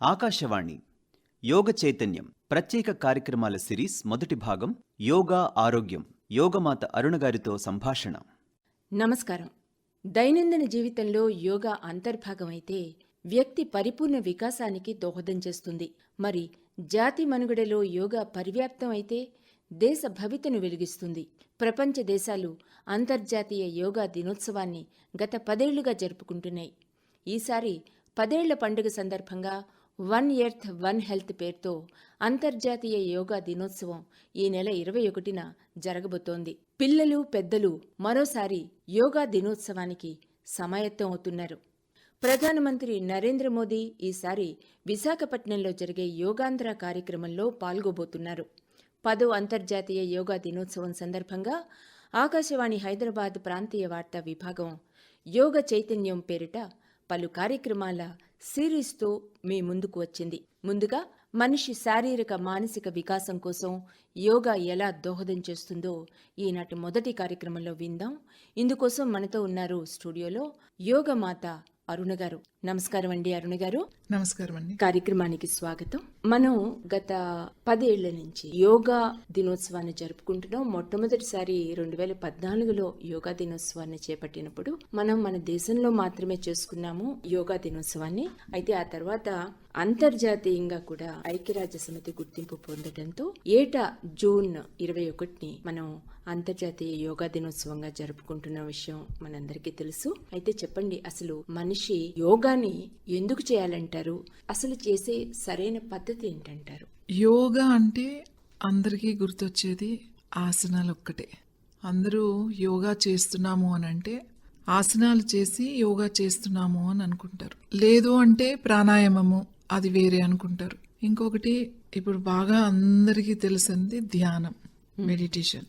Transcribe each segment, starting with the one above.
ఆకాశవాణి యోగ చైతన్యం ప్రత్యేక కార్యక్రమాల సిరీస్ మొదటి భాగం యోగా ఆరోగ్యం యోగమాత అరుణ గారితో సంభాషణ. నమస్కారం. దైనందిన జీవితంలో యోగా అంతర్భాగం అయితే వ్యక్తి పరిపూర్ణ వికాసానికి దోహదం చేస్తుంది. మరి జాతి మనుగడలో యోగా పరివ్యాప్తం అయితే దేశ భవితను వెలిగిస్తుంది. ప్రపంచ దేశాలు అంతర్జాతీయ యోగా దినోత్సవాన్ని గత పదేళ్ళుగా జరుపుకుంటున్నాయి. ఈసారి పదేళ్ళ పండుగ సందర్భంగా వన్ ఎర్త్ వన్ హెల్త్ పేరుతో అంతర్జాతీయ యోగా దినోత్సవం ఈ నెల ఇరవై ఒకటిన జరగబోతోంది. పిల్లలు పెద్దలు మరోసారి యోగా దినోత్సవానికి సమాయత్తం అవుతున్నారు. ప్రధానమంత్రి నరేంద్ర మోదీ ఈసారి విశాఖపట్నంలో జరిగే యోగాంధ్ర కార్యక్రమంలో పాల్గొబోతున్నారు. పదో అంతర్జాతీయ యోగా దినోత్సవం సందర్భంగా ఆకాశవాణి హైదరాబాద్ ప్రాంతీయ వార్తా విభాగం యోగ చైతన్యం పేరిట పలు కార్యక్రమాల సిరీస్తో మీ ముందుకు వచ్చింది. ముందుగా మనిషి శారీరక మానసిక వికాసం కోసం యోగా ఎలా దోహదం చేస్తుందో ఈనాటి మొదటి కార్యక్రమంలో విందాం. ఇందుకోసం మనతో ఉన్నారు స్టూడియోలో యోగమాత అరుణ గారు. నమస్కారం అండి అరుణ గారు. నమస్కారం అండి. కార్యక్రమానికి స్వాగతం. మనం గత పదేళ్ళ నుంచి యోగా దినోత్సవాన్ని జరుపుకుంటున్నాం. మొట్టమొదటిసారి రెండు వేల పద్నాలుగులో యోగా దినోత్సవాన్ని చేపట్టినప్పుడు మనం మన దేశంలో మాత్రమే చేసుకున్నాము యోగా దినోత్సవాన్ని. అయితే ఆ తర్వాత అంతర్జాతీయంగా కూడా ఐక్యరాజ్య సమితి గుర్తింపు పొందడంతో ఏటా జూన్ ఇరవై ఒకటిని మనం అంతర్జాతీయ యోగా దినోత్సవంగా జరుపుకుంటున్న విషయం మనందరికీ తెలుసు. అయితే చెప్పండి అసలు మనిషి యోగాని ఎందుకు చేయాలంటారు? అసలు చేసే సరైన పద్ధతి ఏంటంటారు? యోగా అంటే అందరికీ గుర్తొచ్చేది ఆసనాలు ఒక్కటే. అందరూ యోగా చేస్తున్నాము అని అంటే ఆసనాలు చేసి యోగా చేస్తున్నాము అని అనుకుంటారు. లేదు అంటే ప్రాణాయామము అది వేరే అనుకుంటారు. ఇంకొకటి ఇప్పుడు బాగా అందరికీ తెలిసింది ధ్యానం మెడిటేషన్.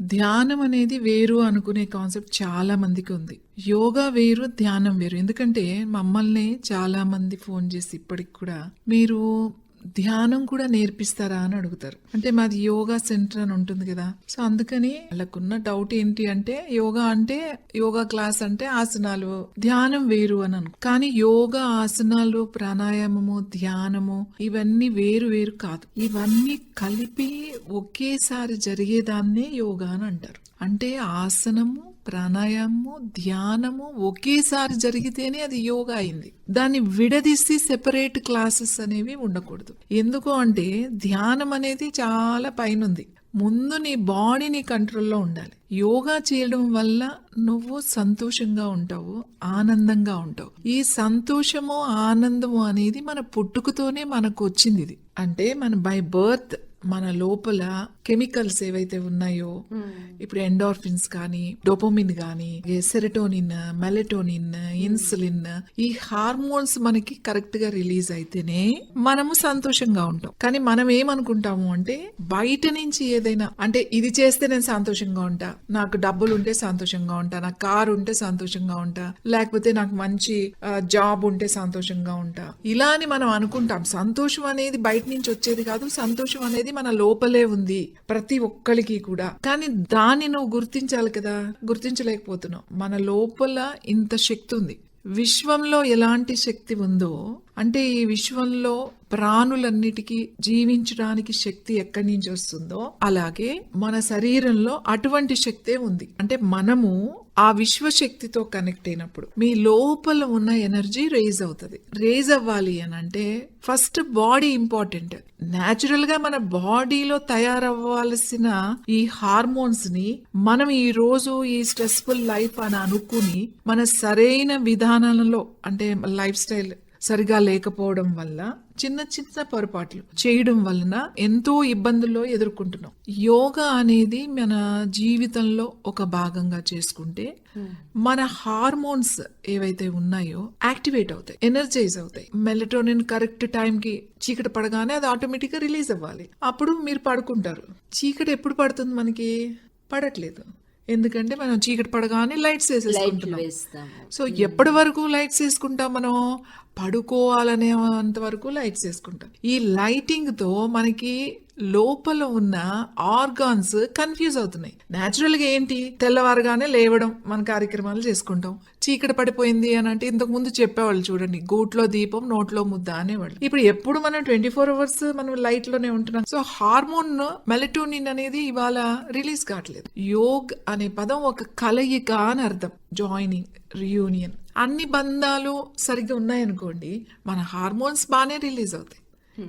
ధ్యానం అనేది వేరు అనుకునే కాన్సెప్ట్ చాలా మందికి ఉంది. యోగా వేరు ధ్యానం వేరు. ఎందుకంటే మమ్మల్ని చాలా మంది ఫోన్ చేసి ఇప్పటికి కూడా మీరు ధ్యానం కూడా నేర్పిస్తారా అని అడుగుతారు. అంటే మాది యోగా సెంటర్ అని ఉంటుంది కదా. సో అందుకని వాళ్ళకున్న డౌట్ ఏంటి అంటే యోగా అంటే యోగా క్లాస్ అంటే ఆసనాలు. ధ్యానం వేరు అని అను. కానీ యోగా ఆసనాలు ప్రాణాయామము ధ్యానము ఇవన్నీ వేరు వేరు కాదు. ఇవన్నీ కలిపి ఒకేసారి జరిగేదాన్నే యోగా అని అంటారు. అంటే ఆసనము ప్రాణాయామము ధ్యానము ఒకేసారి జరిగితేనే అది యోగా అయింది. దాన్ని విడదీసి సెపరేట్ క్లాసెస్ అనేవి ఉండకూడదు. ఎందుకు అంటే ధ్యానం అనేది చాలా పైనుంది. ముందు నీ బాడీని కంట్రోల్లో ఉండాలి. యోగా చేయడం వల్ల నువ్వు సంతోషంగా ఉంటావు ఆనందంగా ఉంటావు. ఈ సంతోషము ఆనందము అనేది మన పుట్టుకతోనే మనకు వచ్చింది ఇది. అంటే మన బై బర్త్ మన లోపల కెమికల్స్ ఏవైతే ఉన్నాయో ఇప్పుడు ఎండార్ఫిన్స్ కానీ డోపోమిన్ కానీ సెరటోనిన్ మెలటోనిన్ ఇన్సులిన్ ఈ హార్మోన్స్ మనకి కరెక్ట్గా రిలీజ్ అయితేనే మనము సంతోషంగా ఉంటాం. కానీ మనం ఏమనుకుంటాము అంటే బయట నుంచి ఏదైనా అంటే ఇది చేస్తే నేను సంతోషంగా ఉంటా నాకు డబ్బులు ఉంటే సంతోషంగా ఉంటా నాకు కారు ఉంటే సంతోషంగా ఉంటా లేకపోతే నాకు మంచి జాబ్ ఉంటే సంతోషంగా ఉంటా. ఇలా అని మనం అనుకుంటాం. సంతోషం అనేది బయట నుంచి వచ్చేది కాదు సంతోషం అనేది మన లోపలే ఉంది ప్రతి ఒక్కరికి కూడా. కానీ దాన్ని నువ్వు గుర్తించాలి కదా. గుర్తించలేకపోతున్నావు. మన లోపల ఇంత శక్తి ఉంది. విశ్వంలో ఎలాంటి శక్తి ఉందో అంటే ఈ విశ్వంలో ప్రాణులన్నిటికీ జీవించడానికి శక్తి ఎక్కడి నుంచి వస్తుందో అలాగే మన శరీరంలో అటువంటి శక్తే ఉంది. అంటే మనము ఆ విశ్వశక్తితో కనెక్ట్ అయినప్పుడు మీ లోపల ఉన్న ఎనర్జీ రేజ్ అవుతుంది. రేజ్ అవ్వాలి అని అంటే ఫస్ట్ బాడీ ఇంపార్టెంట్. న్యాచురల్గా మన బాడీలో తయారవ్వాల్సిన ఈ హార్మోన్స్ని మనం ఈ రోజు ఈ స్ట్రెస్ఫుల్ లైఫ్ అని అనుకుని మన సరైన విధానంలో అంటే లైఫ్ స్టైల్ సరిగా లేకపోవడం వల్ల చిన్న చిన్న పొరపాట్లు చేయడం వలన ఎంతో ఇబ్బందుల్లో ఎదుర్కొంటున్నాం. యోగా అనేది మన జీవితంలో ఒక భాగంగా చేసుకుంటే మన హార్మోన్స్ ఏవైతే ఉన్నాయో యాక్టివేట్ అవుతాయి ఎనర్జైజ్ అవుతాయి. మెలటోనిన్ కరెక్ట్ టైంకి చీకటి పడగానే అది ఆటోమేటిక్గా రిలీజ్ అవ్వాలి. అప్పుడు మీరు పడుకుంటారు. చీకటి ఎప్పుడు పడుతుంది మనకి? పడట్లేదు. ఎందుకంటే మనం చీకటి పడగానే లైట్స్ వేసేసుకుంటున్నాం. సో ఎప్పటి వరకు లైట్స్ వేసుకుంటాం మనం? పడుకోవాలనే అంత వరకు లైట్స్ వేసుకుంటాం. ఈ లైటింగ్తో మనకి లోపల ఉన్న ఆర్గాన్స్ కన్ఫ్యూజ్ అవుతున్నాయి. నేచురల్గా ఏంటి? తెల్లవారుగానే లేవడం మన కార్యక్రమాలు చేసుకుంటాం. చీకటి పడిపోయింది అని అంటే ఇంతకు ముందు చెప్పేవాళ్ళు చూడండి గూట్లో దీపం నోట్లో ముద్ద అనేవాళ్ళు. ఇప్పుడు ఎప్పుడు మనం ట్వంటీ ఫోర్ అవర్స్ మనం లైట్లోనే ఉంటున్నాం. సో హార్మోన్ మెలటోనిన్ అనేది ఇవాళ రిలీజ్ కావట్లేదు. యోగ్ అనే పదం ఒక కలయిక అని అర్థం. జాయినింగ్ రియూనియన్ అన్ని బంధాలు సరిగ్గా ఉన్నాయనుకోండి మన హార్మోన్స్ బాగానే రిలీజ్ అవుతాయి.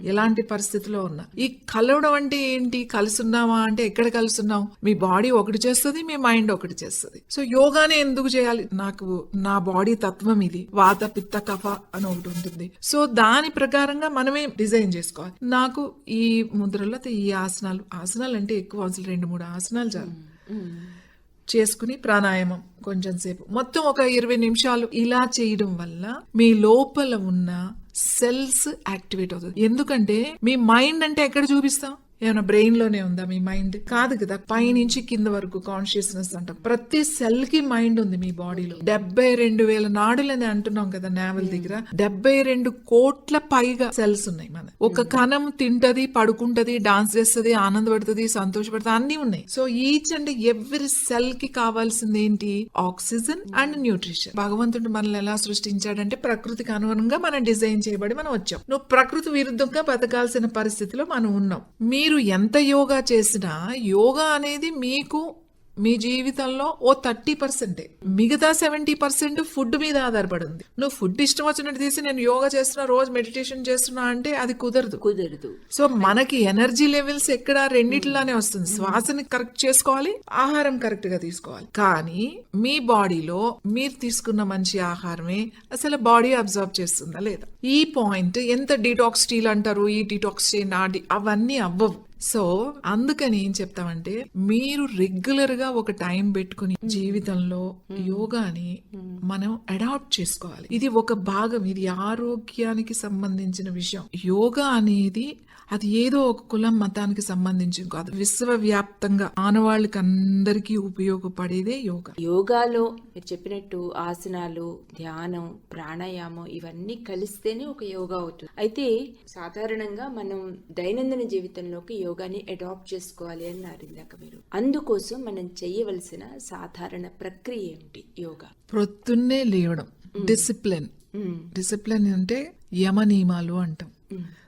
ఎలాంటి పరిస్థితిలో ఉన్నా. ఈ కలవడం అంటే ఏంటి? కలుసున్నామా అంటే ఎక్కడ కలుసున్నాం? మీ బాడీ ఒకటి చేస్తుంది మీ మైండ్ ఒకటి చేస్తుంది. సో యోగానే ఎందుకు చేయాలి? నాకు నా బాడీ తత్వం ఇది. వాత పిత్త కఫ అని ఒకటి ఉంటుంది. సో దాని ప్రకారంగా మనమే డిజైన్ చేసుకోవాలి. నాకు ఈ ముద్రలో ఈ ఆసనాలు ఆసనాలు అంటే ఎక్కువ అసలు రెండు మూడు ఆసనాలు చాలు. చేసుకుని ప్రాణాయామం కొంచెం సేపు. మొత్తం ఒక ఇరవై నిమిషాలు ఇలా చేయడం వల్ల మీ లోపల ఉన్న సెల్స్ యాక్టివేట్ అవుతుంది. ఎందుకంటే మీ మైండ్ అంటే ఎక్కడ చూపిస్తాం? ఏమైనా బ్రెయిన్లోనే ఉందా మీ మైండ్? కాదు కదా పైనుంచి కింద వరకు కాన్షియస్నెస్ అంటాం. ప్రతి సెల్కి మైండ్ ఉంది మీ బాడీలో. డెబ్బై రెండు వేల నాడులని అంటున్నాం కదా నావల్ దగ్గర. డెబ్బై రెండు కోట్ల పైగా సెల్స్ ఉన్నాయి మన. ఒక కణం తింటది పడుకుంటది డాన్స్ చేస్తుంది ఆనందపడుతుంది సంతోషపడుతుంది అన్ని ఉన్నాయి. సో ఈచ్ అండ్ ఎవ్రీ సెల్కి కావాల్సింది ఏంటి? Oxygen and nutrition. భగవంతుడు మనల్ని ఎలా సృష్టించాడంటే ప్రకృతికి అనుగుణంగా మనం డిజైన్ చేయబడి మనం వచ్చాం. నువ్వు ప్రకృతి విరుద్ధంగా బతకాల్సిన పరిస్థితిలో మనం ఉన్నాం. మీరు మీరు ఎంత యోగా చేసినా యోగా అనేది మీకు మీ జీవితంలో ఓ థర్టీ పర్సెంటే. మిగతా సెవెంటీ పర్సెంట్ ఫుడ్ మీద ఆధారపడి ఉంది నువ్వు ఫుడ్ ఇష్టం వచ్చినట్టు తీసి నేను యోగా చేస్తున్నా రోజు మెడిటేషన్ చేస్తున్నా అంటే అది కుదరదు. కుదరదు. సో మనకి ఎనర్జీ లెవెల్స్ ఎక్కడ రెండిట్లోనే వస్తుంది. శ్వాసని కరెక్ట్ చేసుకోవాలి ఆహారం కరెక్ట్గా తీసుకోవాలి. కానీ మీ బాడీలో మీరు తీసుకున్న మంచి ఆహారమే అసలు బాడీ అబ్జర్వ్ చేస్తుందా లేదా? ఈ పాయింట్ ఎంత డీటాక్స్ స్టీల్ అంటారు ఈ డీటాక్స్ చేయండి అవన్నీ అవ్వవు. సో అందుకని ఏం చెప్తామంటే మీరు రెగ్యులర్గా ఒక టైం పెట్టుకుని జీవితంలో యోగాని మనం అడాప్ట్ చేసుకోవాలి. ఇది ఒక భాగం ఇది ఆరోగ్యానికి సంబంధించిన విషయం. యోగా అనేది అది ఏదో ఒక కులం మతానికి సంబంధించి కాదు. విశ్వవ్యాప్తంగా ఆనవాళ్ళకి అందరికీ ఉపయోగపడేదే యోగా. యోగాలో మీరు చెప్పినట్టు ఆసనాలు ధ్యానం ప్రాణాయామం ఇవన్నీ కలిస్తేనే ఒక యోగా అవుతుంది. అయితే సాధారణంగా మనం దైనందిన జీవితంలోకి యోగాని అడాప్ట్ చేసుకోవాలి అని ఇందాక మీరు. అందుకోసం మనం చేయవలసిన సాధారణ ప్రక్రియ ఏమిటి? యోగా. ప్రొద్దున్నే లేవడం. డిసిప్లిన్. డిసిప్లిన్ అంటే యమ నియమాలు అంటాం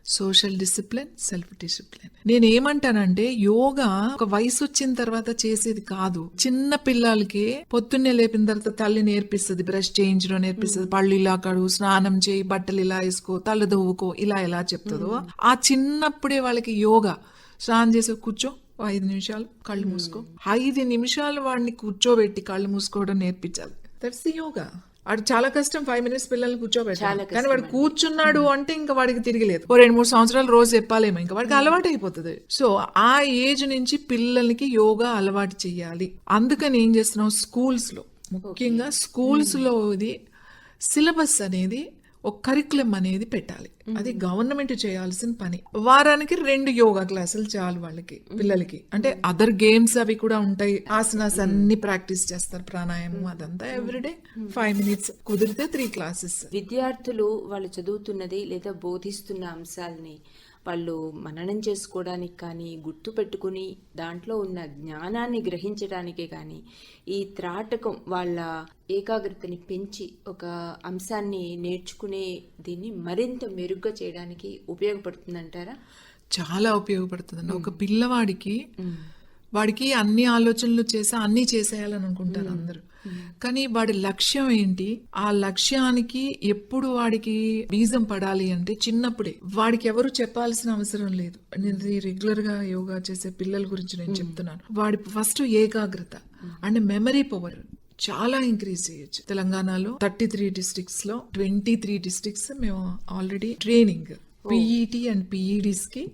సోషల్ డిసిప్లిన్ సెల్ఫ్ డిసిప్లిన్. నేను ఏమంటానంటే యోగా ఒక వయసు వచ్చిన తర్వాత చేసేది కాదు. చిన్న పిల్లలకి పొద్దున్నే లేపిన తర్వాత తల్లి నేర్పిస్తుంది బ్రష్ చేయించడం నేర్పిస్తుంది పళ్ళు ఇలా కడుగు స్నానం చేయి బట్టలు ఇలా వేసుకో తల దువ్వుకో ఇలా ఎలా చెప్తుందో. ఆ చిన్నప్పుడే వాళ్ళకి యోగా. స్నానం చేసి కూర్చో ఐదు నిమిషాలు కళ్ళు మూసుకో. ఐదు నిమిషాలు వాడిని కూర్చోబెట్టి కళ్ళు మూసుకోవడం నేర్పించాలి. దట్స్ యోగా వాడు చాలా కష్టం ఫైవ్ మినిట్స్ పిల్లల్ని కూర్చోబెట్టాలి కానీ వాడు కూర్చున్నాడు అంటే ఇంకా వాడికి తిరిగిలేదు. ఓ రెండు మూడు సంవత్సరాలు రోజు చెప్పాలేమో ఇంకా వాడికి అలవాటు అయిపోతుంది. సో ఆ ఏజ్ నుంచి పిల్లలకి యోగా అలవాటు చేయాలి. అందుకని ఏం చేస్తున్నాం స్కూల్స్లో ముఖ్యంగా స్కూల్స్లో ఇది సిలబస్ అనేది ఒక కరికులం అనేది పెట్టాలి. అది గవర్నమెంట్ చేయాల్సిన పని. వారానికి రెండు యోగా క్లాసులు చాలు వాళ్ళకి పిల్లలకి. అంటే అదర్ గేమ్స్ అవి కూడా ఉంటాయి. ఆసనాస్ అన్ని ప్రాక్టీస్ చేస్తారు ప్రాణాయామం అదంతా ఎవ్రీడే ఫైవ్ మినిట్స్ కుదిరితే త్రీ క్లాసెస్ విద్యార్థులు వాళ్ళు చదువుతున్నది లేదా బోధిస్తున్న అంశాలని వాళ్ళు మననం చేసుకోవడానికి కానీ గుర్తు పెట్టుకుని దాంట్లో ఉన్న జ్ఞానాన్ని గ్రహించడానికే కానీ ఈ త్రాటకం వాళ్ళ ఏకాగ్రతని పెంచి ఒక అంశాన్ని నేర్చుకునే దీన్ని మరింత మెరుగ్గా చేయడానికి ఉపయోగపడుతుందంటారా? చాలా ఉపయోగపడుతుంది ఒక పిల్లవాడికి వాడికి అన్ని ఆలోచనలు చేసి అన్ని చేసేయాలని అనుకుంటారు అందరూ. కానీ వాడి లక్ష్యం ఏంటి? ఆ లక్ష్యానికి ఎప్పుడు వాడికి బీజం పడాలి అంటే చిన్నప్పుడే. వాడికి ఎవరు చెప్పాల్సిన అవసరం లేదు. నేను రెగ్యులర్గా యోగా చేసే పిల్లల గురించి నేను చెప్తున్నాను. వాడి ఫస్ట్ ఏకాగ్రత అండ్ మెమరీ పవర్ చాలా ఇంక్రీజ్ చేయొచ్చు. తెలంగాణలో థర్టీ త్రీ డిస్ట్రిక్ట్స్లో ట్వంటీ త్రీ డిస్ట్రిక్ట్స్ మేము ఆల్రెడీ ట్రైనింగ్ పిఈటి అండ్ పిఈడిస్కి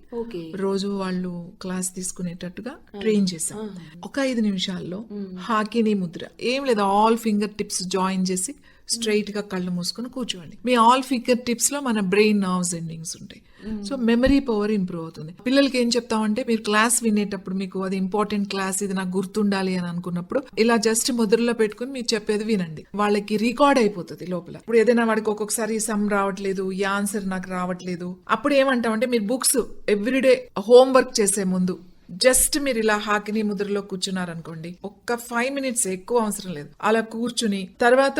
రోజు వాళ్ళు క్లాస్ తీసుకునేటట్టుగా ట్రైన్ చేశాం. ఒక ఐదు నిమిషాల్లో హాకినీ ముద్ర. ఏం లేదు ఆల్ ఫింగర్ టిప్స్ జాయిన్ చేసి స్ట్రైట్గా కళ్ళు మూసుకొని కూర్చోండి. మీ ఆల్ ఫింగర్ టిప్స్లో మన బ్రెయిన్ నర్వ్స్ ఎండింగ్స్ ఉంటాయి. సో మెమరీ పవర్ ఇంప్రూవ్ అవుతుంది. పిల్లలకి ఏం చెప్తామంటే మీరు క్లాస్ వినేటప్పుడు మీకు అది ఇంపార్టెంట్ క్లాస్ ఇది నాకు గుర్తుండాలి అని అనుకున్నప్పుడు ఇలా జస్ట్ ముద్రలో పెట్టుకుని మీరు చెప్పేది వినండి. వాళ్ళకి రికార్డ్ అయిపోతుంది లోపల. ఇప్పుడు ఏదైనా వాడికి ఒక్కొక్కసారి సమ్ రావట్లేదు ఈ ఆన్సర్ నాకు రావట్లేదు. అప్పుడు ఏమంటామంటే మీరు బుక్స్ ఎవ్రీడే హోంవర్క్ చేసే ముందు జస్ట్ మీరు ఇలా హాకిని ముద్రలో కూర్చున్నారనుకోండి ఒక్క ఫైవ్ మినిట్స్ ఎక్కువ అవసరం లేదు. అలా కూర్చుని తర్వాత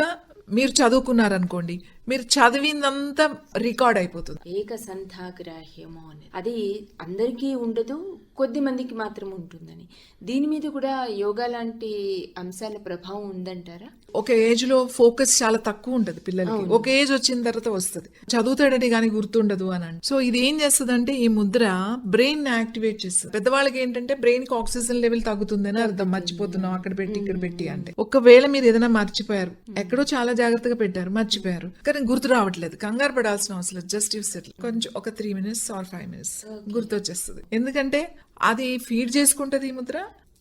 మీరు చదువుకున్నారనుకోండి మీరు చదివిందంతా రికార్డ్ అయిపోతుంది. ఏక సంథాగ్రాహ్యము అని అది అందరికీ ఉండదు కొద్ది మందికి మాత్రం ఉంటుందని. దీని మీద కూడా యోగా లాంటి అంశాల ప్రభావం ఉందంటారా? ఒక ఏజ్లో ఫోకస్ చాలా తక్కువ ఉంటది పిల్లలకి. ఒక ఏజ్ వచ్చిన తర్వాత వస్తుంది. చదువుతాడని కానీ గుర్తుండదు అని అంటే. సో ఇది ఏం చేస్తుంది అంటే ఈ ముద్ర బ్రెయిన్ యాక్టివేట్ చేస్తుంది. పెద్దవాళ్ళకి ఏంటంటే బ్రెయిన్కి ఆక్సిజన్ లెవెల్ తగ్గుతుందని అర్థం. మర్చిపోతున్నాం అక్కడ పెట్టి ఇక్కడ పెట్టి అంటే. ఒకవేళ మీరు ఏదైనా మర్చిపోయారు. ఎక్కడో చాలా జాగ్రత్తగా పెట్టారు మర్చిపోయారు. కానీ గుర్తు రావట్లేదు. కంగారు పడాల్సిన అవసరం జస్ట్ యూస్ ఇట్ కొంచెం ఒక three minutes or five minutes గుర్తొచ్చేస్తుంది. ఎందుకంటే అది ఫీడ్ చేసుకుంటది ఈ ముద్ర?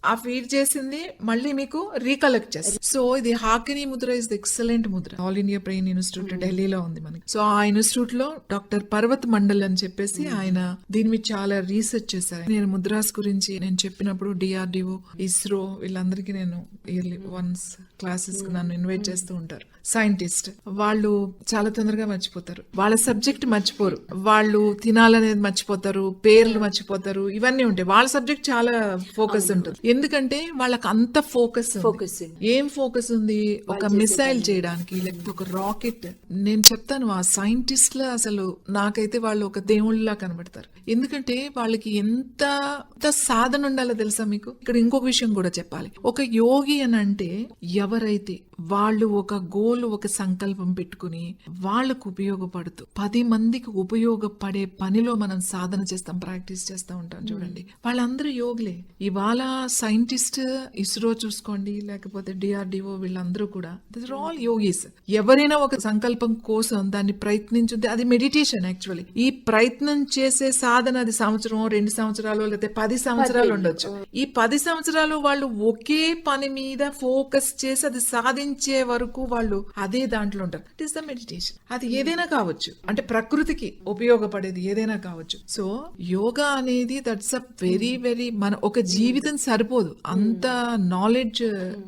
ఆ ఫీడ్ చేసింది మళ్ళీ మీకు రీకలెక్ట్ చేస్తుంది సో ఇది Hakini mudra is excellent mudra. All India brain institute ఢిల్లీలో ఉంది మనకి. సో ఆ ఇన్స్టిట్యూట్లో డాక్టర్ పర్వత్ మండల్ అని చెప్పేసి ఆయన దీని మీద చాలా రీసెర్చ్ చేశారు. నేను ముద్రాస్ గురించి నేను చెప్పినప్పుడు డిఆర్డిఓ ఇస్రో వీళ్ళందరికీ నేను ఇయర్లీ వన్స్ క్లాసెస్ నన్ను ఇన్వైట్ చేస్తూ ఉంటారు. సైంటిస్ట్ వాళ్ళు చాలా తొందరగా మర్చిపోతారు. వాళ్ళ సబ్జెక్ట్ మర్చిపోరు. వాళ్ళు తినాలనేది మర్చిపోతారు పేర్లు మర్చిపోతారు ఇవన్నీ ఉంటాయి. వాళ్ళ సబ్జెక్ట్ చాలా ఫోకస్ ఉంటుంది. ఎందుకంటే వాళ్ళకి అంత ఫోకస్ ఫోకస్ ఏం ఫోకస్ ఉంది? ఒక మిసైల్ చేయడానికి లేకపోతే ఒక రాకెట్ నేను చెప్తాను ఆ సైంటిస్ట్ల అసలు నాకైతే వాళ్ళు ఒక దేవుళ్ళలా కనబడతారు. ఎందుకంటే వాళ్ళకి ఎంత ఎంత సాధన ఉండాలో తెలుసా మీకు? ఇక్కడ ఇంకొక విషయం కూడా చెప్పాలి. ఒక యోగి అని అంటే ఎవరైతే వాళ్ళు ఒక గోల్ ఒక సంకల్పం పెట్టుకుని వాళ్ళకు ఉపయోగపడుతూ పది మందికి ఉపయోగపడే పనిలో మనం సాధన చేస్తాం ప్రాక్టీస్ చేస్తూ ఉంటాం చూడండి. వాళ్ళందరూ యోగులే. ఇవాళ సైంటిస్ట్ ఇస్రో చూసుకోండి లేకపోతే డిఆర్డిఓ వీళ్ళందరూ కూడా దిస్ ఆల్ యోగీస్ ఎవరైనా ఒక సంకల్పం కోసం దాన్ని ప్రయత్నించుంటే అది మెడిటేషన్ యాక్చువల్లీ ఈ ప్రయత్నం చేసే సాధన అది సంవత్సరం రెండు సంవత్సరాలు లేకపోతే పది సంవత్సరాలు ఉండొచ్చు. ఈ పది సంవత్సరాలు వాళ్ళు ఒకే పని మీద ఫోకస్ చేసి అది సాధించే వరకు వాళ్ళు అదే దాంట్లో ఉంటారు. ఇట్ ఇస్ ద మెడిటేషన్ అది ఏదైనా కావచ్చు. అంటే ప్రకృతికి ఉపయోగపడేది ఏదైనా కావచ్చు. సో యోగా అనేది దట్స్ అ వెరీ వెరీ మన ఒక జీవితం సరిపోదు. అంత నాలెడ్జ్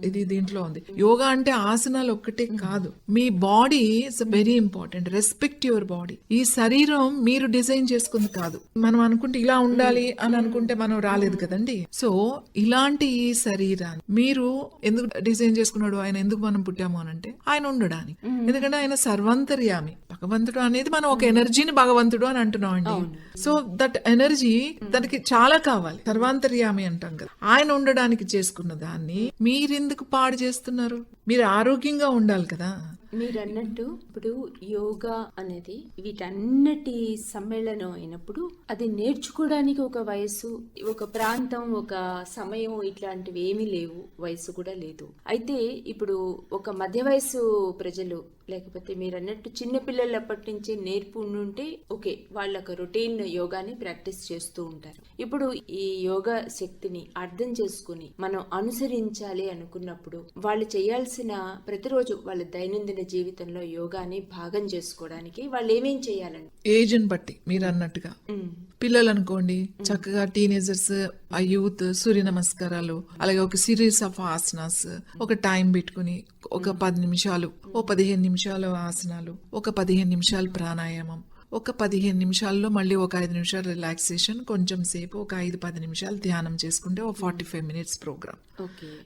ఇది దీంట్లో ఉంది. యోగా అంటే ఆసనాలు ఒక్కటే కాదు. మీ body is very important. Respect your body. ఈ శరీరం మీరు డిజైన్ చేసుకుంది కాదు. మనం అనుకుంటే ఇలా ఉండాలి అని అనుకుంటే మనం రాలేదు కదండి. సో ఇలాంటి ఈ శరీరాన్ని మీరు ఎందుకు డిజైన్ చేసుకున్నాడు? ఆయన ఎందుకు మనం పుట్టాము అని అంటే ఆయన ఉండడానికి. ఎందుకంటే ఆయన సర్వంతర్యామి. భగవంతుడు అనేది మనం ఒక ఎనర్జీని భగవంతుడు అని అంటున్నాం అండి సో దట్ ఎనర్జీ దానికి చాలా కావాలి. సర్వాంతర్యామి అంటాం కదా. ఆయన ఉండడానికి చేసుకున్న దాన్ని మీరెందుకు పాడు చేస్తున్నారు? మీరు ఆరోగ్యంగా ఉండాలి కదా. మీరు అన్నట్టు ఇప్పుడు యోగా అనేది వీటన్నిటి సమ్మేళనం అయినప్పుడు అది నేర్చుకోవడానికి ఒక వయసు ఒక ప్రాంతం ఒక సమయం ఇట్లాంటివి ఏమీ లేవు వయసు కూడా లేదు. అయితే ఇప్పుడు ఒక మధ్య వయసు ప్రజలు లేకపోతే మీరు అన్నట్టు చిన్న నుంచి నేర్పు ఉంటే ఓకే వాళ్ళ ఒక రొటీన్ యోగాని ప్రాక్టీస్ చేస్తూ ఉంటారు. ఇప్పుడు ఈ యోగా శక్తిని అర్థం చేసుకుని మనం అనుసరించాలి అనుకున్నప్పుడు వాళ్ళు చేయాల్సిన ప్రతిరోజు వాళ్ళ దైనందిన జీవితంలో యోగాని భాగం చేసుకోవడానికి వాళ్ళు ఏమేం చేయాలండి? ఏజ్ని బట్టి మీరు అన్నట్టుగా. పిల్లలు అనుకోండి చక్కగా టీనేజర్స్ ఆ యూత్ సూర్య నమస్కారాలు అలాగే ఒక సిరీస్ ఆఫ్ ఆసనాస్ ఒక టైం పెట్టుకుని ఒక పది నిమిషాలు ఓ పదిహేను నిమిషాలు ఆసనాలు ఒక పదిహేను నిమిషాలు ప్రాణాయామం ఒక పదిహేను నిమిషాల్లో మళ్ళీ ఒక ఐదు నిమిషాలు రిలాక్సేషన్ కొంచెం సేపు ఒక ఐదు పది నిమిషాలు ధ్యానం చేసుకుంటే ఒక ఫార్టీ ఫైవ్ మినిట్స్ ప్రోగ్రామ్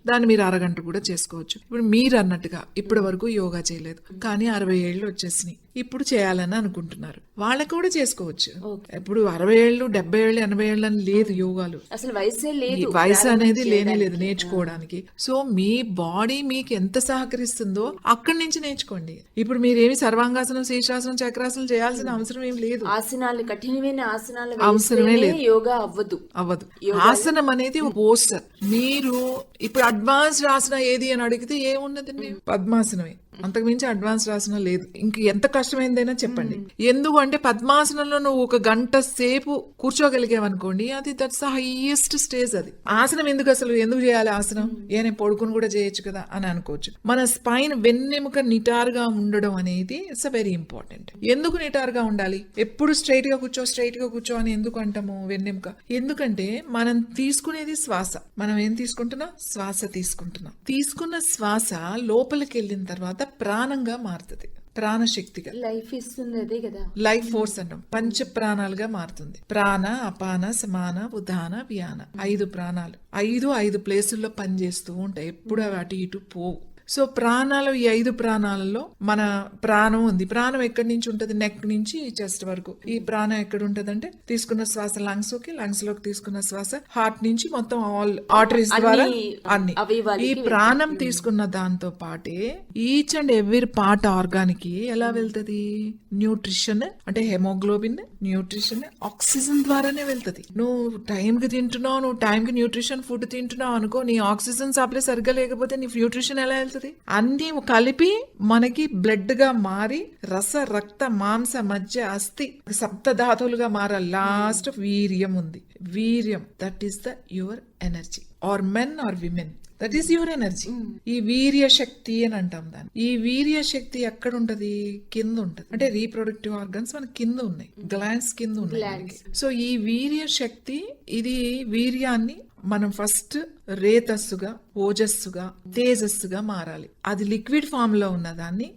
దాన్ని మీరు అరగంట కూడా చేసుకోవచ్చు. ఇప్పుడు మీరు అన్నట్టుగా ఇప్పటి వరకు యోగా చేయలేదు. కానీ అరవై ఏళ్ళు వచ్చేసినాయి. ఇప్పుడు చేయాలని అనుకుంటున్నారు. వాళ్ళకి కూడా చేసుకోవచ్చు. ఇప్పుడు అరవై ఏళ్ళు డెబ్బై ఏళ్ళు ఎనభై ఏళ్ళు అని లేదు యోగాలు. అసలు వయసే లేదు. వయసు అనేది లేనే లేదు నేర్చుకోవడానికి. సో మీ బాడీ మీకు ఎంత సహకరిస్తుందో అక్కడి నుంచి నేర్చుకోండి. ఇప్పుడు మీరేమి సర్వాంగాసనం శీర్షాసనం చక్రాసనం చేయాల్సిన అవసరం ఏం లేదు. ఆసనాలు కఠినమైన ఆసనాలు అవసరమే వేస్తేనే యోగా అవ్వదు. అవ్వదు. ఆసనం అనేది ఒక పోస్టర్. మీరు ఇప్పుడు అడ్వాన్స్డ్ ఆసన ఏది అని అడిగితే ఏమున్నదండి? పద్మాసనమే. అంతకు మించి అడ్వాన్స్ ఆసనం లేదు. ఇంక ఎంత కష్టమైందైనా చెప్పండి. ఎందుకు అంటే పద్మాసనంలో నువ్వు ఒక గంట సేపు కూర్చోగలిగావనుకోండి అది దట్స్ ద హైయెస్ట్ స్టేజ్ అది. ఆసనం ఎందుకు అసలు? ఎందుకు చేయాలి ఆసనం? ఏ నేను పడుకుని కూడా చేయొచ్చు కదా అని అనుకోవచ్చు. మన స్పైన్ వెన్నెముక నిటారుగా ఉండడం అనేది ఇట్స్ అ వెరీ ఇంపార్టెంట్. ఎందుకు నిటారుగా ఉండాలి? ఎప్పుడు స్ట్రైట్గా కూర్చో స్ట్రైట్గా కూర్చో అని ఎందుకు అంటాము వెన్నెముక? ఎందుకంటే మనం తీసుకునేది శ్వాస. మనం ఏం తీసుకుంటున్నాం? శ్వాస తీసుకుంటున్నాం. తీసుకున్న శ్వాస లోపలికి వెళ్ళిన తర్వాత ప్రాణంగా మారుతుంది. ప్రాణశక్తిగా. లైఫ్ ఇస్తుంది అదే కదా. లైఫ్ ఫోర్స్ అంటాం. పంచ ప్రాణాలుగా మారుతుంది. ప్రాణ అపాన సమాన ఉదాన వ్యాన. ఐదు ప్రాణాలు. ఐదు ఐదు ప్లేసుల్లో పనిచేస్తూ ఉంటాయి. ఎప్పుడు అవి అటు ఇటు పోవు. సో ప్రాణాలు ఈ ఐదు ప్రాణాలలో మన ప్రాణం ఉంది. ప్రాణం ఎక్కడి నుంచి ఉంటది? నెక్ నుంచి చెస్ట్ వరకు. ఈ ప్రాణం ఎక్కడ ఉంటదంటే తీసుకున్న శ్వాస లంగ్స్లోకి లంగ్స్లోకి తీసుకున్న శ్వాస హార్ట్ నుంచి మొత్తం ఆల్ ఆర్టరీస్ ద్వారా అన్ని. ఈ ప్రాణం తీసుకున్న దాంతో పాటే each and every part organic ఎలా వెళ్తది? న్యూట్రిషన్ అంటే హెమోగ్లోబిన్ న్యూట్రిషన్ ఆక్సిజన్ ద్వారానే వెళ్తది. నువ్వు టైం కి తింటున్నావు నువ్వు టైం కి న్యూట్రిషన్ ఫుడ్ తింటున్నావు అనుకో నీ ఆక్సిజన్ సప్లై సరిగ్గా లేకపోతే నీ న్యూట్రిషన్ ఎలా వెళ్తది అన్ని కలిపి మనకి బ్లడ్గా మారి రస రక్త మాంస మధ్య అస్థి సప్త ధాతువులుగా మారాలి లాస్ట్ వీర్యం ఉంది. వీర్యం that is the your energy or men or women that is your energy ఈ వీర్య శక్తి అని అంటాం దాన్ని. ఈ వీర్య శక్తి ఎక్కడ ఉంటది? కింద ఉంటది. అంటే రీప్రొడక్టివ్ ఆర్గన్స్ మన కింద ఉన్నాయి. గ్లాండ్స్ కింద ఉన్నాయి. సో ఈ వీర్య శక్తి ఇది వీర్యాన్ని మనం ఫస్ట్ రేతస్సుగా ఓజస్సుగా తేజస్సుగా మారాలి. అది లిక్విడ్ ఫామ్లో ఉన్న దాన్ని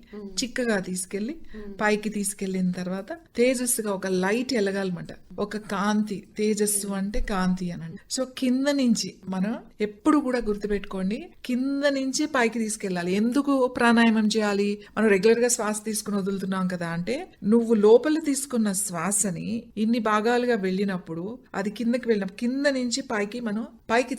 చిక్కగా తీసుకెళ్ళి పైకి తీసుకెళ్ళిన తర్వాత తేజస్సుగా ఒక లైట్ ఎలగాలన్నమాట ఒక కాంతి తేజస్సు అంటే కాంతి అనండి సో కింద నుంచి మనం ఎప్పుడు కూడా గుర్తుపెట్టుకోండి కింద నుంచి పైకి తీసుకెళ్ళాలి. ఎందుకు ప్రాణాయామం చేయాలి? మనం రెగ్యులర్గా శ్వాస తీసుకుని వదులుతున్నాం కదా అంటే నువ్వు లోపల తీసుకున్న శ్వాసని ఇన్ని భాగాలుగా వెళ్ళినప్పుడు అది కిందకి వెళ్ళినప్పుడు కింద నుంచి పైకి మనం పైకి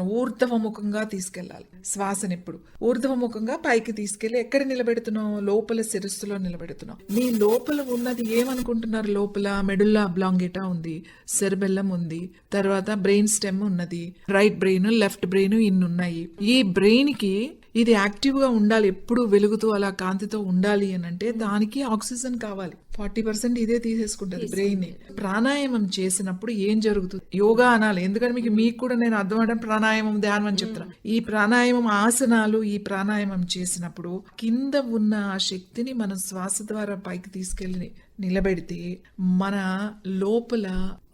మాత్రం ఊర్ధవముఖంగా తీసుకెళ్ళాలి. శ్వాసని ఎప్పుడు ఊర్ధవముఖంగా పైకి తీసుకెళ్ళి ఎక్కడ నిలబెడుతున్నాం లోపల శిరస్సులో నిలబెడుతున్నాం నీ లోపల ఉన్నది ఏమనుకుంటున్నారు లోపల? మెడుల్లా బ్లాంగిటా ఉంది సెరబెల్లం ఉంది తర్వాత బ్రెయిన్ స్టెమ్ ఉన్నది రైట్ బ్రెయిన్ లెఫ్ట్ బ్రెయిన్ ఇన్ని ఉన్నాయి ఈ బ్రెయిన్కి ఇది యాక్టివ్గా ఉండాలి ఎప్పుడు వెలుగుతూ అలా కాంతితో ఉండాలి అని అంటే దానికి ఆక్సిజన్ కావాలి. ఫార్టీ పర్సెంట్ ఇదే తీసేసుకుంటది బ్రెయిన్. ప్రాణాయామం చేసినప్పుడు ఏం జరుగుతుంది? యోగా అనాలి. ఎందుకంటే మీకు మీకు కూడా నేను అర్థమవడం ప్రాణాయామం ధ్యానం అని చెప్తున్నా. ఈ ప్రాణాయామం ఆసనాలు ఈ ప్రాణాయామం చేసినప్పుడు కింద ఉన్న ఆ శక్తిని మనం శ్వాస ద్వారా పైకి తీసుకెళ్ళి నిలబెడితే మన లోపల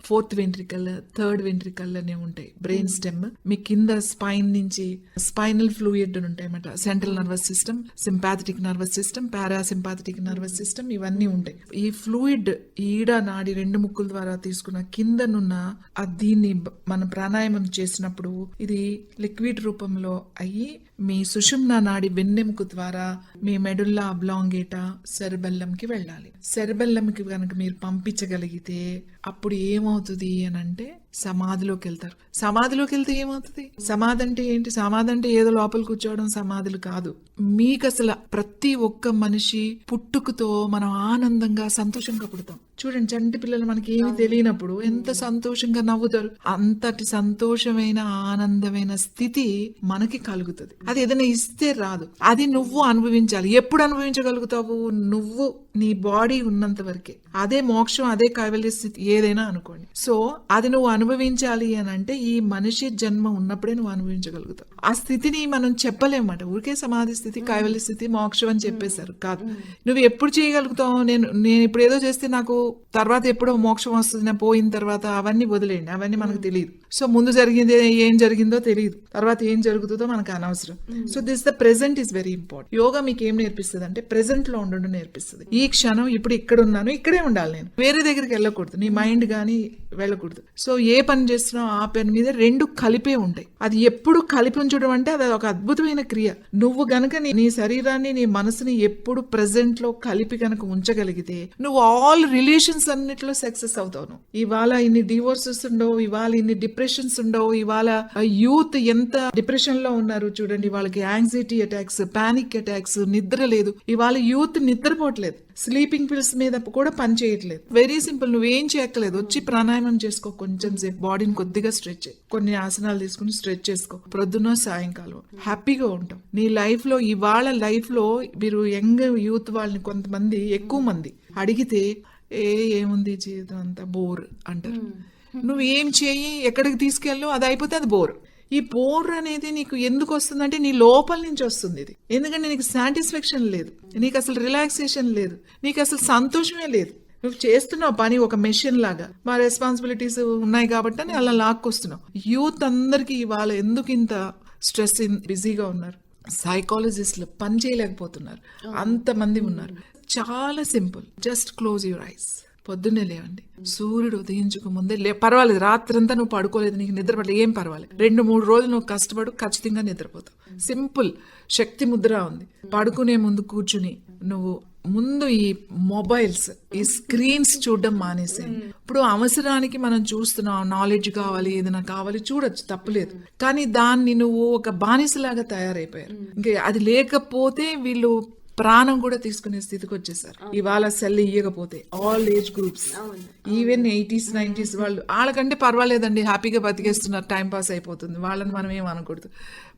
ఫోర్త్ వెంట్రికల్ థర్డ్ వెంట్రికల్ అనే ఉంటాయి బ్రెయిన్ స్టెమ్. మీ కింద స్పైన్ నుంచి స్పైనల్ ఫ్లూయిడ్ అని ఉంటాయి అన్నమాట. Central nervous system sympathetic nervous system parasympathetic nervous system ఇవన్నీ ఉంటాయి. ఈ ఫ్లూయిడ్ ఈడ నాడి రెండు ముక్కుల ద్వారా తీసుకున్న కిందనున్న ఆ దీన్ని మనం ప్రాణాయామం చేసినప్పుడు ఇది లిక్విడ్ రూపంలో అయ్యి మీ సుషుమ్న నాడి వెన్నెముక ద్వారా మీ మెడుల్లా అబ్లాంగేటా సెరబెల్లంకి వెళ్ళాలి. సెరబెల్లంకి కనుక మీరు పంపించగలిగితే అప్పుడు ఏమో ఏమవుతుంది అని అంటే సమాధిలోకి వెళ్తారు సమాధిలోకి వెళ్తే ఏమవుతుంది? సమాధి అంటే ఏంటి? సమాధి అంటే ఏదో లోపల కూర్చోవడం సమాధులు కాదు. మీకు అసలు ప్రతి ఒక్క మనిషి పుట్టుకతో మనం ఆనందంగా సంతోషంగా పుడతాం. చూడండి చంటి పిల్లలు మనకి ఏమి తెలియనప్పుడు ఎంత సంతోషంగా నవ్వుతారు. అంతటి సంతోషమైన ఆనందమైన స్థితి మనకి కలుగుతుంది. అది ఏదైనా ఇస్తే రాదు. అది నువ్వు అనుభవించాలి. ఎప్పుడు అనుభవించగలుగుతావు? నువ్వు నీ బాడీ ఉన్నంత వరకే. అదే మోక్షం అదే కైవల్య స్థితి ఏదైనా అనుకోండి. సో అది నువ్వు అనుభవించాలి అని అంటే ఈ మనిషి జన్మ ఉన్నప్పుడే నువ్వు అనుభవించగలుగుతావు. ఆ స్థితిని మనం చెప్పలేమన్నమాట. ఊరికే సమాధి స్థితి కైవల్య స్థితి మోక్షం అని చెప్పేశారు. కాదు. నువ్వు ఎప్పుడు చేయగలుగుతావు? నేను నేను ఇప్పుడు ఏదో చేస్తే నాకు తర్వాత ఎప్పుడో మోక్షం వస్తుంది పోయిన తర్వాత అవన్నీ వదిలేయండి. అవన్నీ మనకు తెలియదు. సో ముందు జరిగింది ఏం జరిగిందో తెలియదు తర్వాత ఏం జరుగుతుందో మనకు అనవసరం. So this the present is very important. Yoga మీకు ఏం నేర్పిస్తుంది అంటే ప్రెసెంట్లో ఉండడం నేర్పిస్తుంది. ఈ క్షణం ఇప్పుడు ఇక్కడ ఉన్నాను ఇక్కడే ఉండాలి నేను. వేరే దగ్గరికి వెళ్ళకూడదు. నీ మైండ్ గానీ వెళ్ళకూడదు. సో ఏ పని చేస్తున్నావు ఆ పని మీద రెండు కలిపే ఉంటాయి. అది ఎప్పుడు కలిపి ఉంచడం అంటే అది ఒక అద్భుతమైన క్రియ. నువ్వు గనక నీ నీ శరీరాన్ని నీ మనసుని ఎప్పుడు ప్రెసెంట్లో కలిపి గనక ఉంచగలిగితే నువ్వు ఆల్ రిలేషన్స్ అన్నిట్లో సక్సెస్ అవుతావు. ఇవాళ ఇన్ని డివోర్సెస్ ఉండవు ఇవాళ ఇన్ని డిప్రెషన్స్ ఉండవు. ఇవాళ యూత్ ఎంత డిప్రెషన్లో ఉన్నారు చూడండి. వాళ్ళకి యాంగ్జైటీ అటాక్స్ పానిక్ అటాక్స్ నిద్ర లేదు. ఇవాళ యూత్ నిద్రపోవట్లేదు. స్లీపింగ్ పిల్స్ మీద కూడా పని చేయట్లేదు. వెరీ సింపుల్ నువ్వేం చేయక్కలేదు వచ్చి ప్రాణాయామం చేసుకో. కొంచెం సేపు బాడీని కొద్దిగా స్ట్రెచ్ చేయి. కొన్ని ఆసనాలు తీసుకుని స్ట్రెచ్ చేసుకో. ప్రొద్దున సాయంకాలం హ్యాపీగా ఉంటాం నీ లైఫ్లో ఇవాళ లైఫ్లో మీరు యంగ్ యూత్ వాళ్ళని కొంతమంది ఎక్కువ మంది అడిగితే ఏ ఏముంది జీవితం అంతా? బోర్ అంటారు. నువ్వు ఏం చేయి ఎక్కడికి తీసుకెళ్ళు అది అయిపోతే అది బోర్. ఈ బోర్ అనేది నీకు ఎందుకు వస్తుందంటే నీ లోపల నుంచి వస్తుంది ఇది. ఎందుకంటే నీకు సాటిస్ఫాక్షన్ లేదు నీకు అసలు రిలాక్సేషన్ లేదు నీకు అసలు సంతోషమే లేదు. నువ్వు చేస్తున్నావు పని ఒక మెషిన్ లాగా. మా రెస్పాన్సిబిలిటీస్ ఉన్నాయి కాబట్టి అని అలా లాక్కొస్తున్నావు. యూత్ అందరికి ఇవాళ ఎందుకు ఇంత స్ట్రెస్ బిజీగా ఉన్నారు? సైకాలజిస్టులు పని చేయలేకపోతున్నారు. అంతమంది ఉన్నారు. చాలా simple. Just close your eyes. పొద్దున్నే లేవండి. సూర్యుడు ఉదయించక ముందే లే పర్వాలేదు రాత్రంతా నువ్వు పడుకోలేదు నీకు నిద్ర పడలేదు ఏం పర్వాలేదు. రెండు మూడు రోజులు నువ్వు కష్టపడు ఖచ్చితంగా నిద్రపోతావు. సింపుల్ శక్తి ముద్ర ఉంది. పడుకునే ముందు కూర్చుని నువ్వు ముందు ఈ మొబైల్స్ ఈ స్క్రీన్స్ చూడడం మానేసేయండి ఇప్పుడు అవసరానికి మనం చూస్తున్నాం నాలెడ్జ్ కావాలి ఏదైనా కావాలి చూడొచ్చు తప్పులేదు. కానీ దాన్ని నువ్వు ఒక బానిసలాగా తయారైపోయారు. ఇంకా అది లేకపోతే వీళ్ళు ప్రాణం కూడా తీసుకునే స్థితికి వచ్చేసారు. ఇవాళ cell ఇయ్యకపోతే all age groups even eighties nineties వాళ్ళు వాళ్ళకంటే పర్వాలేదండి హ్యాపీగా బతికేస్తున్నారు టైం పాస్ అయిపోతుంది వాళ్ళని మనం ఏం అనకూడదు.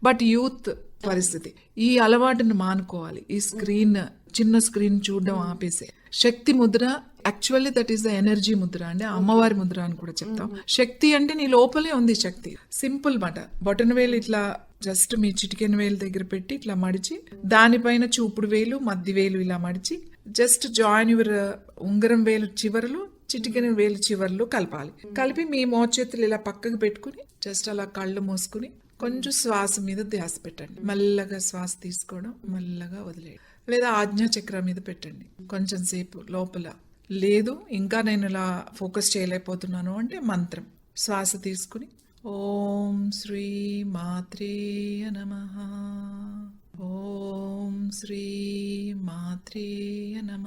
బట్ యూత్ పరిస్థితి ఈ అలవాటును మానుకోవాలి. ఈ స్క్రీన్ చిన్న స్క్రీన్ చూడడం ఆపేసే. Shakti mudra actually that is the energy mudra అంటే అమ్మవారి ముద్ర అని కూడా చెప్తాం. శక్తి అంటే నీ లోపలే ఉంది శక్తి. సింపుల్ మాట. బొటన వేలు ఇట్లా జస్ట్ మీ చిటికెన వేలు దగ్గర పెట్టి ఇట్లా మడిచి దానిపైన చూపుడు వేలు మధ్య వేలు ఇలా మడిచి జస్ట్ జాయిన్ యువర్ ఉంగరం వేలు చివరలు చిటికెన వేలు చివర్లు కలపాలి. కలిపి మీ మోచేతులు ఇలా పక్కకు పెట్టుకుని జస్ట్ అలా కళ్ళు మూసుకుని కొంచెం శ్వాస మీద ధ్యాస పెట్టండి. మెల్లగా శ్వాస తీసుకోవడం మెల్లగా వదిలేయడం. లేదా ఆజ్ఞా చక్రం మీద పెట్టండి. కొంచెం సేపు లోపల లేదు ఇంకా నేను ఇలా ఫోకస్ చేయలేకపోతున్నాను అంటే మంత్రం. శ్వాస తీసుకుని ఓం శ్రీ మాత్రే నమ. ఓం శ్రీ మాత్రే నమ.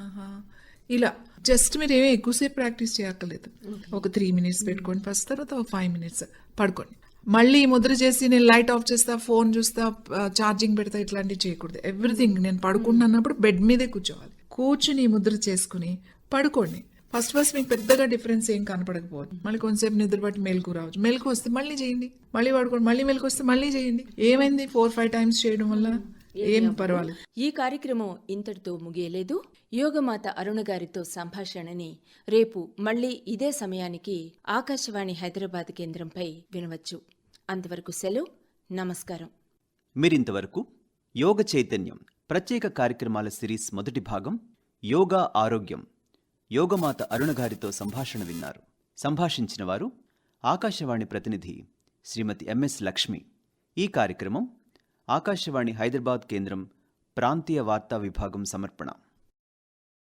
ఇలా జస్ట్ మీరు ఏమీ ఎక్కువసేపు ప్రాక్టీస్ చేయక్కర్లేదు. ఒక త్రీ మినిట్స్ పెట్టుకోండి ఫస్ట్ తర్వాత ఒక ఫైవ్ మినిట్స్ పడుకోండి. మళ్ళీ ముద్ర చేసి నేను లైట్ ఆఫ్ చేస్తా ఫోన్ చూస్తా ఛార్జింగ్ పెడతా ఇట్లాంటివి చేయకూడదు. ఎవ్రీథింగ్ నేను పడుకుంటున్నప్పుడు బెడ్ మీదే కూర్చోవాలి. కూర్చుని ముద్ర చేసుకుని పడుకోండి. ఫస్ట్ ఫస్ట్ మీకు పెద్దగా డిఫరెన్స్ ఏం కనపడకపోవచ్చు మళ్ళీ కొంతసేపు నిద్ర పట్టి మెలకు రావచ్చు. మెలకు వస్తే మళ్ళీ చేయండి. మళ్ళీ పడుకోండి. మళ్ళీ మెలకు వస్తే మళ్ళీ చేయండి. ఏమైంది? ఫోర్ ఫైవ్ టైమ్స్ చేయడం వల్ల ఏం పర్వాలేదు. ఈ కార్యక్రమం ఇంతటితో ముగియలేదు. యోగమాత అరుణ గారితో సంభాషణని రేపు మళ్ళీ ఇదే సమయానికి ఆకాశవాణి హైదరాబాద్ కేంద్రంపై వినవచ్చు. అంతవరకు సెలవు. నమస్కారం. మీరింతవరకు యోగ చైతన్యం ప్రత్యేక కార్యక్రమాల సిరీస్ మొదటి భాగం యోగా ఆరోగ్యం. యోగమాత అరుణగారితో సంభాషణ విన్నారు. సంభాషించిన వారు ఆకాశవాణి ప్రతినిధి శ్రీమతి ఎంఎస్ లక్ష్మి. ఈ కార్యక్రమం ఆకాశవాణి హైదరాబాద్ కేంద్రం ప్రాంతీయ వార్తా విభాగం సమర్పణ.